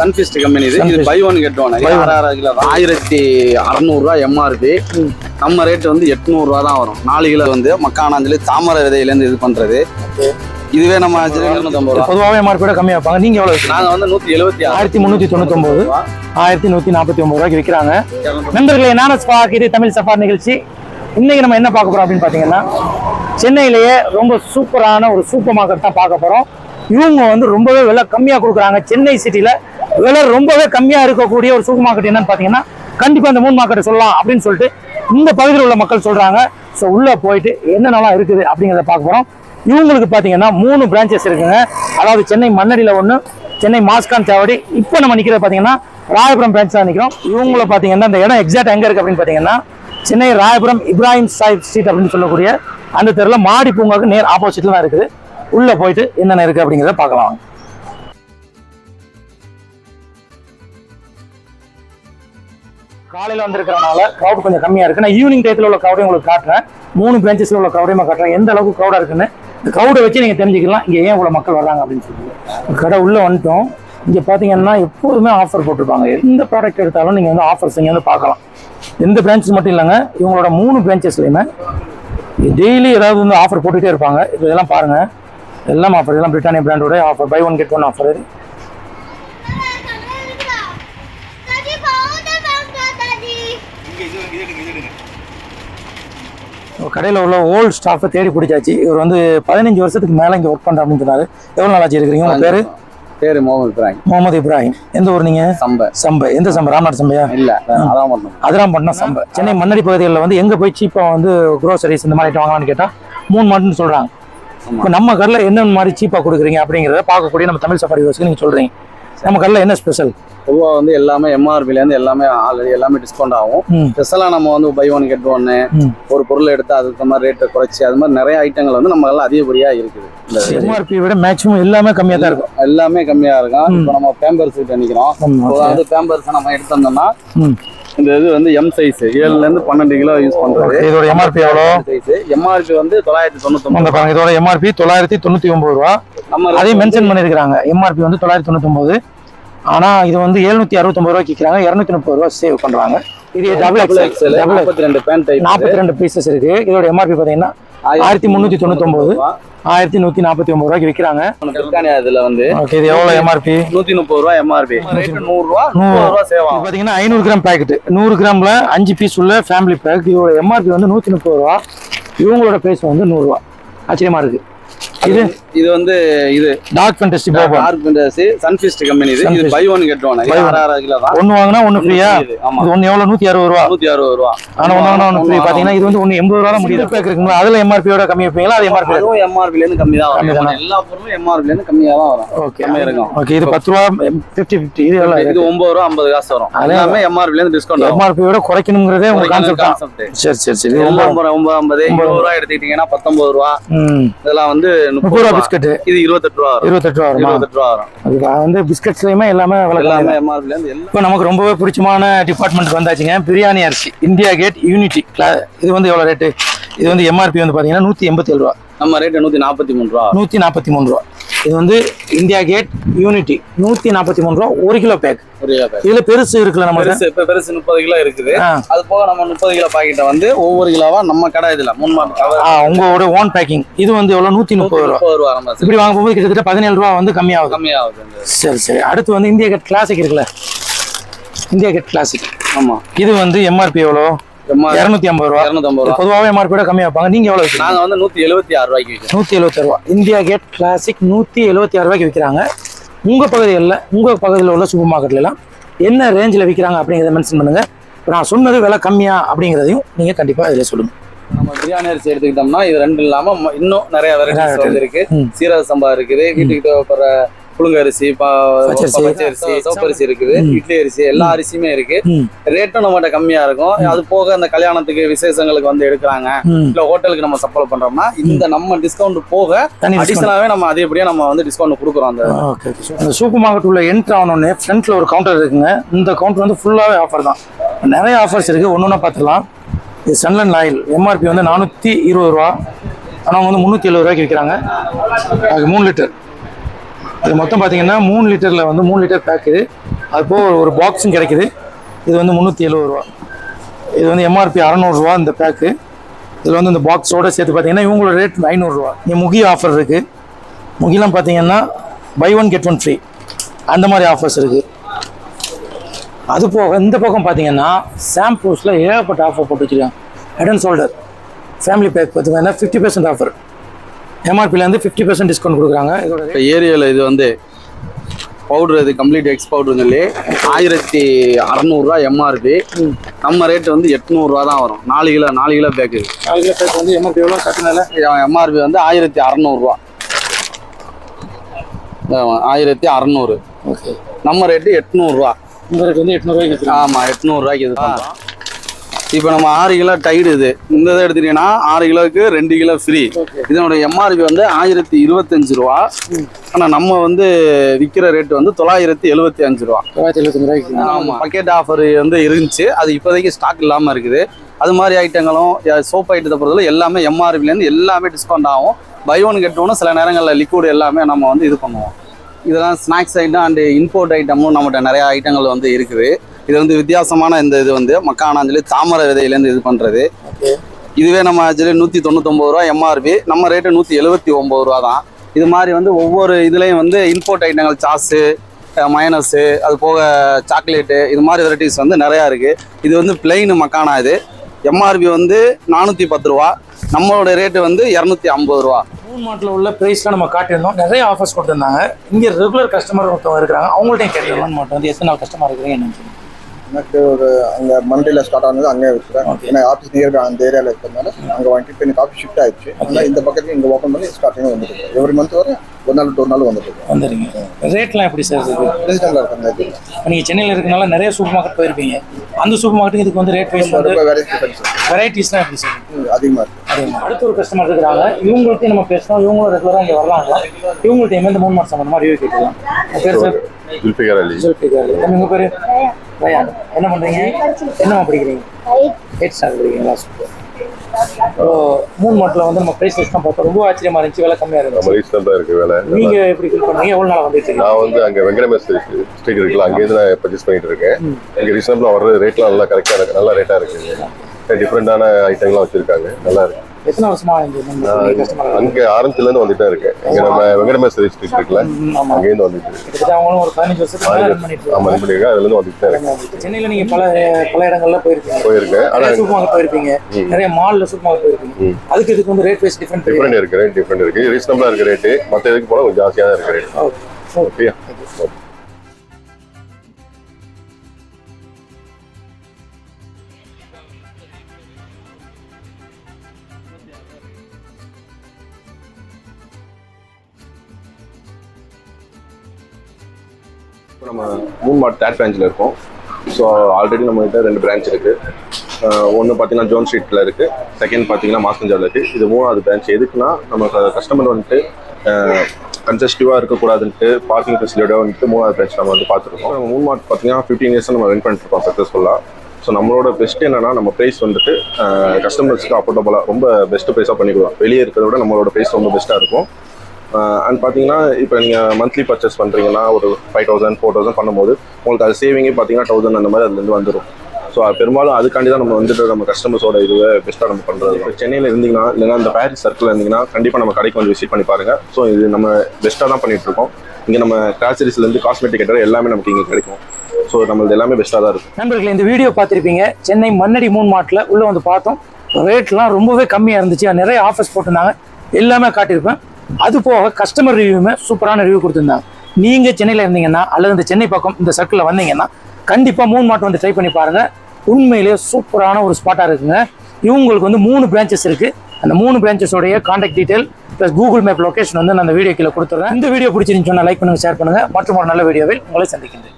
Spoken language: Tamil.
சன்ஃபிஸ்ட் கம்பெனி இது. இது. Buy one get one kilo தான் ஆயிரத்தி அறநூறுவா எம்ஆர்பி நம்ம ரேட் வந்து எட்நூறுவா தான் வரும். நாலு கிலோ வந்து மக்கானாஞ்சலி தாமரை விதையிலேருந்து இது பண்றது. இதுவே நம்ம பொதுவாகவே எம்ஆர்பியோட கம்மியாக வைப்பாங்க நீங்கள் எவ்வளோ விற்கிறீங்க நாங்க வந்து நூத்தி எழுபத்தி ஆயிரத்தி முந்நூற்றி தொண்ணூத்தொம்பது. ஆயிரத்தி நூற்றி நாற்பத்தி ஒம்பது ரூபாய்க்கு விற்கிறாங்க நண்பர்களே நான ஸ்பாக் இது தமிழ் சஃபார் நிகழ்ச்சி. இன்னைக்கு நம்ம என்ன பார்க்க போறோம் அப்படின்னு பார்த்தீங்கன்னா சென்னையிலேயே ரொம்ப சூப்பரான ஒரு சூப்பர் மார்க்கெட் தான் பார்க்க போறோம். இவங்க வந்து ரொம்பவே விலை கம்மியாக கொடுக்குறாங்க. சென்னை சிட்டியில் விலை ரொம்பவே கம்மியாக இருக்கக்கூடிய ஒரு சூப்பர் மார்க்கெட் என்னன்னு பார்த்தீங்கன்னா கண்டிப்பாக இந்த மூணு மார்க்கெட்டை சொல்லலாம் அப்படின்னு சொல்லிட்டு இந்த பகுதியில் உள்ள மக்கள் சொல்கிறாங்க ஸோ உள்ளே போயிட்டு என்னென்னலாம் இருக்குது அப்படிங்கிறத பார்க்க போகிறோம் இவங்களுக்கு பார்த்தீங்கன்னா மூணு பிரான்ச்சஸ் இருக்குங்க. அதாவது சென்னை மண்ணடியில் ஒன்று சென்னை மாஸ்கான் தேவடி. இப்போ நம்ம நிற்கிறது பார்த்தீங்கன்னா ராயபுரம் பிரான்ச் தான் நிற்கிறோம் இவங்கள பார்த்தீங்கன்னா இந்த இடம் எக்ஸாக்ட் எங்கே இருக்குது அப்படின்னு பார்த்தீங்கன்னா சென்னை ராயபுரம் இப்ராஹிம் சாஹிப் ஸ்ட்ரீட் அப்படின்னு சொல்லக்கூடிய அந்த தெருவில் மாடி பூங்காவுக்கு நேர் ஆப்போசிட்டில் தான் இருக்குது. உள்ளே போயிட்டு என்னென்ன இருக்குது அப்படிங்கிறத பார்க்கலாம். காலையில் வந்திருக்கிறனால க்ரௌட் கொஞ்சம் கம்மியாக இருக்குது நான் ஈவினிங் டயத்தில் உள்ள க்ரௌடையும் உங்களுக்கு காட்டுறேன். மூணு பிரான்ச்சஸில் உள்ள க்ரௌடையும் காட்டுறேன். எந்த அளவுக்கு க்ரௌடாக இருக்குன்னு இந்த க்ரௌடை வச்சு நீங்கள் தெரிஞ்சுக்கலாம். இங்கே ஏன் இவ்வளோ மக்கள் வர்றாங்க அப்படின்னு சொல்லி கடை உள்ளே வந்துட்டோம். இங்கே பார்த்தீங்கன்னா எப்போதுமே ஆஃபர் போட்டிருப்பாங்க. எந்த ப்ராடக்ட் எடுத்தாலும் நீங்கள் வந்து ஆஃபர்ஸ் இங்கே வந்து பார்க்கலாம். எந்த பிரான்ச்சஸ் மட்டும் இல்லைங்க. இவங்களோட மூணு பிரான்ச்சஸ்லையுமே டெய்லி ஏதாவது வந்து ஆஃபர் போட்டுகிட்டே இருப்பாங்க. இப்போ இதெல்லாம் பாருங்கள் எல்லாம் ஆஃபர் இதெல்லாம் பிரிட்டானியா பிராண்டோட offer buy one get one offer கடையில் உள்ள ஓல்டு ஸ்டாஃபை தேடி பிடிச்சாச்சு. இவர் வந்து பதினஞ்சு வருஷத்துக்கு மேலே இங்கே ஒர்க் பண்ணுற அப்படின்னு சொன்னார். எவ்வளோ நாளாச்சு இருக்கிறீங்க? உங்கள் பேர்? பேரு முகமது இப்ராஹிம். முகமது இப்ராஹிம். எந்த ஊர் நீங்கள் சம்பை. சம்பை. எந்த சம்பை? ராம்நாத் சம்பையா? இல்ல அதெல்லாம் பண்ண சம்பை. சென்னை மண்ணடி பகுதிகளில் வந்து எங்கே போய் சீப்பாக வந்து க்ரோசரிஸ் இந்த மாதிரி வாங்கலாம்னு கேட்டால் மூணு மாட்டுன்னு சொல்கிறாங்க இப்போ நம்ம கடையில் என்னென்ன மாதிரி சீப்பாக கொடுக்குறீங்க அப்படிங்கிறத பார்க்கக்கூடிய நம்ம தமிழ் சஃபாரி யோசிக்கு நீங்கள் சொல்கிறீங்க நம்ம கடையில் என்ன ஸ்பெஷல் பொதுவா வந்து எல்லாமே எம்ஆர்பில இருந்து எல்லாமே ஆல்ரெடி எல்லாமே டிஸ்கவுண்ட் ஆகும். ம். ஸ்பெஷலா நம்ம வந்து பை ஒன் கெட் ஒன்னு. ஒரு பொருள் எடுத்து அதுக்கு மாதிரி ரேட்டை குறைச்சி அது மாதிரி நிறைய ஐட்டங்கள் வந்து நம்ம எல்லாம் அதிகப்படியா இருக்குது. இந்த எம்ஆர்பி விட மேக்ஸிமம் எல்லாமே கம்மியாக தான் இருக்கும். எல்லாமே கம்மியா இருக்கும். இப்போ நம்ம பேம்பர்ஸ் கிட்ட நிக்கிறோம். ம், இப்போ okay. அதாவது பேம்பர்ஸ் நம்ம எடுத்தோம்னா இந்த இது வந்து எம் சைஸ் ஏழுல இருந்து பன்னெண்டு கிலோ யூஸ் பண்றது. இதோட எம்ஆர்பி எவ்வளோ? சைஸ் எம்ஆர்பி வந்து தொள்ளாயிரத்தி தொண்ணூத்தி இதோட எம்ஆர்பி தொள்ளாயிரத்தி தொண்ணூற்றி ஒம்பது ரூபா. நம்ம அதையும் மென்ஷன் பண்ணியிருக்காங்க எம்ஆர்பி வந்து தொள்ளாயிரத்தி தொண்ணூத்தொம்பது. ஆனால் இது வந்து எழுநூற்றி அறுபத்தொம்பது ரூபாய்க்கு விற்கிறாங்க. இரநூத்தி முப்பது ரூபா சேவ் பண்ணுறாங்க இது டபுள் எக்ஸ்எல் டபுள் நாற்பத்தி ரெண்டு பேண்ட் டைப் நாற்பத்தி ரெண்டு பீசஸ் இருக்கு. இதோட எம்ஆர்பி பார்த்தீங்கன்னா ஆயிரத்தி முந்நூற்றி தொண்ணூத்தொம்பது ஆயிரத்தி நூற்றி நாற்பத்தி ஒம்பது ரூபாய்க்கு விற்கிறாங்க. இதுல வந்து ஓகே இது எவ்வளோ எம்ஆர்பி நூத்தி முப்பது ரூபா எம்ஆர்பி ரேட் நூறு ரூபா முப்பது ரூபா சேவ் பார்த்தீங்கன்னா ஐநூறு கிராம் பேக்கெட் நூறு கிராமில் அஞ்சு பீஸ் உள்ள ஃபேமிலி பேக் இதோட எம்ஆர்பி வந்து நூற்றி முப்பது ரூபா. இவங்களோட ப்ரைஸ் வந்து நூறுரூவா ஆச்சரியமா இருக்கு. இது இது வந்து இது டார்க் ஃபென்டஸ்டி போகும் டார்க் ஃபென்டசி சன்ஃபிஸ்ட் கம்பெனி இது. இது. Buy one get one Buy one. ஆறாயிரம் கிலோ தான் ஒன்று வாங்கினா ஒன்று ஃப்ரீயா இது, ஆமா. இது ஒன்று எவ்வளோ நூற்றி அறுபது ரூபா. நூத்தி அறுபது ரூபா. ஆனா ஒன்று வாங்கினா ஒன்று ஃப்ரீ பார்த்தீங்கன்னா இது வந்து ஒன்று எண்பது ரூபா முடியுது. பேக் இருக்குங்களா? அதில் எம்ஆர்பியோட கம்மி வைப்பீங்களா? அது எம்ஆர்பி அதுவும் எம்ஆர்பில இருந்து கம்மி தான் வரும்? எல்லா பொருளும் எம்ஆர்பில இருந்து கம்மியா தான் வரும். ஓகே கம்மியா இருக்கும். ஓகே இது பத்து ரூபா ஃபிஃப்டி ஃபிஃப்டி இது எவ்வளோ இது ஒன்பது ரூபா ஐம்பது காசு வரும். எல்லாமே எம்ஆர்பில இருந்து டிஸ்கவுண்ட் ஆகும். எம்ஆர்பியோட குறைக்கணுங்கிறதே உங்க கான்செப்ட் சரி சரி சரி. இது ஒன்பது ஒன்பது. ஐம்பது இருபது ரூபா எடுத்துக்கிட்டீங்கன்னா பத்தொன்பது ரூபா. இதெல்லாம் வந்து முப்பது முப்பது ரூபா. ரூபா பிஸ்கட்டு. இது இருபத்தெட்டு ரூபா இருபத்தெட்டு ரூபா இருபத்தெட்டு ரூபா வரும். அது வந்து பிஸ்கட்ஸ்லையுமே எல்லாமே எல்லாமே இப்போ நமக்கு ரொம்பவே பிடிச்சமான டிபார்ட்மெண்ட் வந்தாச்சுங்க. பிரியாணி அரிசி. இந்தியா கேட் யூனிட்டி இது வந்து எவ்வளோ ரேட்டு இது வந்து எம்ஆர்பி வந்து பார்த்தீங்கன்னா நூற்றி எண்பத்தி ஏழு ரூபா. நம்ம ரேட் நூத்தி நாற்பத்தி மூணு ரூபா நூற்றி நாற்பத்தி மூணு ரூபா. இது வந்து இந்தியா கேட் யூனிட்டி நூற்றி நாற்பத்தி மூணு ரூபா ஒரு கிலோ பேக். இதில் பெருசு இருக்குல்ல நம்ம பெருசு முப்பது கிலோ இருக்குது. அது போக நம்ம முப்பது கிலோ பாக்கெட்டை வந்து ஒவ்வொரு கிலோவா நம்ம கடை இதுல உங்களோட ஓன் பேக்கிங் இது வந்து எவ்வளோ நூற்றி முப்பது ரூபா. இப்படி வாங்க போகும்போது கிட்டத்தட்ட பதினேழு ரூபா வந்து கம்மியாகுது. கம்மியாகுது சரி சரி. அடுத்து வந்து இந்தியா கேட் கிளாசிக் இருக்குல்ல? இந்தியா கேட் கிளாசிக் ஆமா. இது வந்து எம்ஆர்பி எவ்வளோ இரநூத்தி ஐம்பது ரூபா. இரநூத்தம்பது ரூபா. பொதுவாகவே எம்ஆர்பியோட கம்மியாக வைப்பாங்க. நீங்கள் எவ்வளோ விற்கிறீங்க நாங்க வந்து நூத்தி எழுபத்தி ஆறு ரூபாய்க்கு விற்கிறோம் நூற்றி எழுபத்தி ரூபா. இந்தியா கேட் கிளாசிக் நூற்றி எழுபத்தி ஆறு ரூபாய்க்கு விற்கிறாங்க உங்கள் பகுதிகளில் உங்கள் பகுதியில் உள்ள சூப்பர் மார்க்கெட்லாம் என்ன ரேஞ்சில் விற்கிறாங்க அப்படிங்கிறத மென்ஷன் பண்ணுங்கள் இப்போ நான் சொன்னது விலை கம்மியா அப்படிங்கிறதையும் நீங்கள் கண்டிப்பாக இதில் சொல்லுங்கள் நம்ம பிரியாணி அரிசி எடுத்துக்கிட்டோம்னா இது ரெண்டு இல்லாம இன்னும் நிறைய வெரைட்டிஸ். வந்து இருக்கு. சீரக சம்பா இருக்குது. வீட்டுக்கு தேவைப்படுற புழுங்க அரிசி பச்சரிசி. சோப்பரிசி இருக்குது. இட்லி அரிசி எல்லா அரிசியுமே இருக்கு. ரேட்டும் நம்மகிட்ட கம்மியா இருக்கும். அது போக அந்த கல்யாணத்துக்கு விசேஷங்களுக்கு வந்து எடுக்கிறாங்க. இல்ல ஹோட்டலுக்கு நம்ம சப்ளை பண்றோம்னா இந்த நம்ம டிஸ்கவுண்ட் போக. அடிஷனலாவே நம்ம அதிகப்படியா நம்ம வந்து டிஸ்கவுண்ட் கொடுக்குறோம் அந்த சூப்பர் மார்க்கெட் உள்ள என்ட்ரு ஆனோடனே ஃப்ரண்ட்டில் ஒரு கவுண்டர் இருக்குங்க. இந்த கவுண்டர் வந்து ஃபுல்லாகவே ஆஃபர் தான். நிறைய ஆஃபர்ஸ் இருக்குது ஒன்று ஒன்றா பார்த்துக்கலாம். இது சன்லன் ஆயில் எம்ஆர்பி வந்து நானூற்றி இருபது ரூபா. ஆனால் அவங்க வந்து முந்நூற்றி எழுபது ரூபாய்க்கு விற்கிறாங்க. அது மூணு லிட்டர் இது மொத்தம் பார்த்தீங்கன்னா மூணு லிட்டரில் வந்து மூணு லிட்டர் பேக்கு அதுபோக ஒரு பாக்ஸும் கிடைக்குது. இது வந்து முந்நூற்றி எழுபது ரூபா. இது வந்து எம்ஆர்பி அறநூறுரூவா இந்த பேக்கு இதில் வந்து இந்த பாக்ஸோட சேர்த்து பார்த்தீங்கன்னா இவங்களோட ரேட் ஐநூறுரூவா இங்கே முகி ஆஃபர் இருக்குது முகிலாம் பார்த்தீங்கன்னா buy one get one free அந்த மாதிரி ஆஃபர்ஸ் இருக்குது அது போக இந்த பக்கம் பார்த்தீங்கன்னா ஷாம்பூஸில் ஏகப்பட்ட ஆஃபர் போட்டு வச்சுருக்காங்க. Head and Shoulder family pack பார்த்தீங்கன்னா ஃபிஃப்டி பர்சன்ட் ஆஃபர் எம்ஆர்பிலேருந்து ஃபிஃப்டி பர்சன்ட் டிஸ்கவுண்ட் கொடுக்குறாங்க. இதோட இப்போ ஏரியாவில் இது வந்து பவுடர் இது கம்ப்ளீட் எக்ஸ் பவுடர்னு சொல்லி ஆயிரத்தி அறநூறுவா எம்ஆர்பி நம்ம ரேட் வந்து எட்நூறுரூவா தான் வரும். நாலு கிலோ நாலு கிலோ பேக்கு நாலு கிலோ பேக் வந்து எம்ஆர்பி எவ்வளோ கட்டினால? எம்ஆர்பி வந்து ஆயிரத்தி அறநூறுவா ஆயிரத்தி அறநூறு. நம்ம ரேட்டு எட்நூறுரூவா உங்களுக்கு வந்து எட்நூறுவாய்க்கு ஆமாம் எட்நூறுரூவாய்க்கு இது பண்ணுறோம் இப்போ நம்ம ஆறு கிலோ டைடு இது. இந்த இதை எடுத்துட்டீங்கன்னா ஆறு கிலோவுக்கு ரெண்டு கிலோ ஃப்ரீ Okay. இதனோட எம்ஆர்பி வந்து ஆயிரத்தி இருபத்தஞ்சு ரூபா. ஆனால் நம்ம வந்து விற்கிற ரேட் வந்து தொள்ளாயிரத்தி எழுபத்தி அஞ்சு ரூபா. தொள்ளாயிரத்தி எழுபத்தஞ்சு ரூபாய்க்கு. ஆமாம் பக்கெட் ஆஃபர் வந்து இருந்துச்சு. அது இப்போதைக்கு ஸ்டாக் இல்லாமல் இருக்குது. அது மாதிரி ஐட்டங்களும் சோப் ஐட்டத்தை பொறுத்தவரை எல்லாமே எம்ஆர்பிலேருந்து எல்லாமே டிஸ்கவுண்ட் ஆகும். பை ஒன் கெட் ஒன்று சில நேரங்களில் லிக்விட் எல்லாமே நம்ம வந்து இது பண்ணுவோம். இதெல்லாம் ஸ்நாக்ஸ் ஐட்டம் அண்ட் இம்போர்ட் ஐட்டமும் நம்மகிட்ட நிறைய ஐட்டங்கள் வந்து இருக்குது. இது வந்து வித்தியாசமான இந்த இது வந்து மக்கானாஞ்சலி தாமரை விதையிலேருந்து இது பண்ணுறது ஓகே. இதுவே நம்ம ஆக்சுவலி நூற்றி தொண்ணூத்தொம்பது ரூபா எம்ஆர்பி நம்ம ரேட்டு நூற்றி எழுபத்தி ஒம்பது ரூபா தான். இது மாதிரி வந்து ஒவ்வொரு இதுலேயும் வந்து இம்போர்ட் ஐட்டங்கள் சாஸு மயனஸு அது போக சாக்லேட்டு இது மாதிரி வெரைட்டிஸ் வந்து நிறையா இருக்குது இது வந்து பிளெயின் மக்கானா இது. எம்ஆர்பி வந்து நானூற்றி பத்து ரூபா. நம்மளோட ரேட்டு வந்து இரநூத்தி ஐம்பது ரூபா மூணு மாட்டில் உள்ள ப்ரைஸ்லாம் நம்ம காட்டியிருந்தோம். நிறைய ஆஃபர்ஸ் கொடுத்துருந்தாங்க. இங்கே ரெகுலர் கஸ்டமர் ஒருத்தவங்க இருக்கிறாங்க. அவங்கள்ட்டையும் கேட்கலாம் மாட்டோம் வந்து எத்தனை நாள் கஸ்டமர் இருக்கிறீங்க என்னன்னு சொல்லுங்க. எனக்கு ஒரு அங்கே மண்டேல ஸ்டார்ட் ஆனது அங்கே இருக்கிறேன் Okay. ஏன்னா ஆஃபீஸ் நியர் அந்த ஏரியாவில் இருக்கிறதுனால அங்கே வாங்கிட்டு இப்போ எனக்கு ஆஃபீஸ் ஷிஃப்ட் ஆயிடுச்சு. அதனால இந்த பக்கத்துல இங்கே ஓப்பன் பண்ணி ஸ்டார்டிங்காக வந்துருக்கு எவ்ரி மந்த் வர ஒரு நாள் ஒரு நாள் வந்துட்டு வந்துடுங்க ரேட்லாம் எப்படி சார் இருக்குது ரெசிடென்ட்ல இருக்க இந்த இதில் நீங்கள் சென்னையில் இருக்கனால நிறைய சூப்பர் மார்க்கெட் போயிருப்பீங்க. அந்த சூப்பர் மார்க்கெட்டுக்கு இதுக்கு வந்து ரேட் வைஸ் வந்து வெரைட்டிஸ்லாம் எப்படி சார் அதிகமாக இருக்குது அதே அடுத்த ஒரு கஸ்டமர் இருக்கிறாங்க இவங்கள்ட்டையும் நம்ம பேசணும் இவங்களும் ரெகுலராக இங்கே வரலாங்களா இவங்கள்ட்டையும் இந்த மூணு மாதம் சம்மந்தமாக ரிவ்யூ கேட்கலாம் பேர் சார் ஜுல்ஃபிகர் அலி ஜுல்ஃபிகார் தம்பி உங்கள் பேர்? என்ன பண்ணுறீங்க என்னம்மா படிக்கிறீங்க? எயிட் ஸ்டாண்டர்ட் படிக்கிறீங்களா சூப்பர் மூணு மாட்டில் வந்து நம்ம ப்ரைஸ் லிஸ்ட் தான் பார்த்தோம். ரொம்ப ஆச்சரியமா இருந்துச்சு. விலை கம்மியாக நம்ம இருந்துச்சு ரீசெண்டாக இருக்கு வேலை. நீங்கள் எப்படி ஃபீல் பண்ணுறீங்க எவ்வளோ நாள் வந்துட்டு நான் வந்து அங்கே வெங்கடமே ஸ்ட்ரீட் இருக்குல்ல அங்கேருந்து நான் பர்ச்சேஸ் பண்ணிட்டு இருக்கேன். இங்கே ரீசனபிளாக வர்ற ரேட்லாம் நல்லா கரெக்டாக இருக்கு. நல்ல ரேட்டாக இருக்குது டிஃப்ரெண்டான ஐட்டங்கள்லாம் வச்சிருக்காங்க. நல்லா இருக்கு. எத்தனை வருஷமா இங்கே அங்கே ஆரம்பத்துலேருந்து வந்துட்டே இருக்கேன். இங்கே நம்ம வெங்கடமே ஸ்ட்ரீட் இருக்குல்ல ஆமாம் அங்கேருந்து வந்துட்டு இருக்கு. கிட்டத்தட்ட அவங்களும் ஒரு பதினஞ்சு வருஷத்துக்கு மேலே ரன் பண்ணிட்டு ஆமாம் இருக்காங்க. பண்ணிருக்கேன் அதுலேருந்து வந்துட்டு தான் இருக்கேன். சென்னையில் நீங்கள் பல பல இடங்கள்ல போயிருக்கீங்க. போயிருக்கேன். ஆனால் சூப்பர் மார்க்கெட் போயிருப்பீங்க. நிறைய மால்ல சூப்பர் மார்க்கெட் போயிருக்கீங்க அதுக்கு இதுக்கு வந்து ரேட் வைஸ் டிஃப்ரெண்ட் டிஃப்ரெண்ட் இருக்கு ரேட் டிஃப்ரெண்ட் இருக்கு. ரீசனபிளாக இருக்கு ரேட்டு மற்ற இதுக்கு போனால் கொஞ்சம் ஜாஸ்தியாக தான் இருக்கு ரேட் ஓகே ஓகே இப்போ நம்ம மூணு மார்ட் தேர்ட் பிரான்ச்சில் இருக்கோம். ஸோ ஆல்ரெடி நம்ம கிட்ட ரெண்டு பிரான்ச் இருக்குது ஒன்று பார்த்தீங்கன்னா ஜோன் ஸ்ட்ரீட்டில் இருக்குது செகண்ட் பார்த்தீங்கன்னா மாஸ்கஞ்சாவில் இருக்குது இது மூணாவது பிரான்ச் எதுக்குன்னா நம்ம கஸ்டமர் வந்துட்டு கன்சஸ்டிவாக இருக்கக்கூடாதுன்ட்டு பார்க்கிங் ஃபெசிலிட்டியோட வந்துட்டு மூணாவது பிரான்ச் நம்ம வந்து பார்த்துருக்கோம் நம்ம மூணு மார்ட் பார்த்தீங்கன்னா ஃபிஃப்டீன் இயர்ஸ் நம்ம வின் பண்ணிட்டு இருக்கோம் சக்ஸஸ்ஃபுல்லாக ஸோ நம்மளோட பெஸ்ட் என்னன்னா நம்ம ப்ரைஸ் வந்துட்டு கஸ்டமர்ஸ்க்கு அஃபோர்டபுளாக ரொம்ப பெஸ்ட் ப்ரைஸாக பண்ணிக்கலாம். வெளியே இருக்கிறத விட நம்மளோட ப்ரைஸ் ரொம்ப பெஸ்ட்டாக இருக்கும். அண்ட் பார்த்தீங்கன்னா இப்போ நீங்கள் மந்த்லி பர்ச்சேஸ் பண்ணுறீங்கன்னா ஒரு ஃபைவ் தௌசண்ட் ஃபோர் தௌசண்ட் பண்ணும்போது உங்களுக்கு அது சேவிங்கே பார்த்தீங்கன்னா தௌசண்ட் அந்த மாதிரி அதுலேருந்து வந்துடும் ஸோ பெரும்பாலும் அதுக்காண்டி தான் நம்ம வந்துட்டு நம்ம கஸ்டமர்ஸோட இதுவை பெஸ்ட்டாக நம்ம பண்ணுறது இப்போ சென்னையில் இருந்தீங்கன்னா இல்லைன்னா அந்த பேரிஸ் சர்க்கிள் இருந்தீங்கன்னா கண்டிப்பாக நம்ம கடைக்கு வந்து விசிட் பண்ணி பாருங்கள் ஸோ இது நம்ம பெஸ்ட்டாக தான் பண்ணிட்டு இருக்கோம் இங்கே நம்ம கிராசரிஸ்லேருந்து காஸ்மெட்டிக் கட்டுற எல்லாமே நமக்கு இங்கே கிடைக்கும். ஸோ நம்மளது எல்லாமே பெஸ்ட்டாக தான் இருக்கும். நண்பர்களே இந்த வீடியோ பார்த்துருப்பீங்க. சென்னை மண்ணடி மூணு மாட்டில் உள்ளே வந்து பார்த்தோம். ரேட்லாம் ரொம்பவே கம்மியாக இருந்துச்சு. நிறைய ஆஃபர்ஸ் போட்டிருந்தாங்க. எல்லாமே காட்டியிருப்பேன். அது போக கஸ்டமர் ரிவ்யூமே சூப்பரான ரிவ்யூ கொடுத்துருந்தாங்க. நீங்கள் சென்னையில் இருந்தீங்கன்னா அல்லது இந்த சென்னை பக்கம் இந்த சர்க்கிளில் வந்தீங்கன்னா கண்டிப்பாக மூணு மாட்டு வந்து ட்ரை பண்ணி பாருங்கள் உண்மையிலேயே சூப்பரான ஒரு ஸ்பாட்டாக இருக்குங்க. இவங்களுக்கு வந்து மூணு பிரான்ச்சஸ் இருக்குது அந்த மூணு பிரான்ச்சஸோடைய contact detail plus Google map location வந்து நான் அந்த வீடியோ கீழே கொடுத்துட்றேன் இந்த வீடியோ பிடிச்சிருந்துச்சுன்னா லைக் பண்ணுங்கள் ஷேர் பண்ணுங்கள் மற்றும் ஒரு நல்ல வீடியோவில் உங்களை சந்திக்கின்றேன்.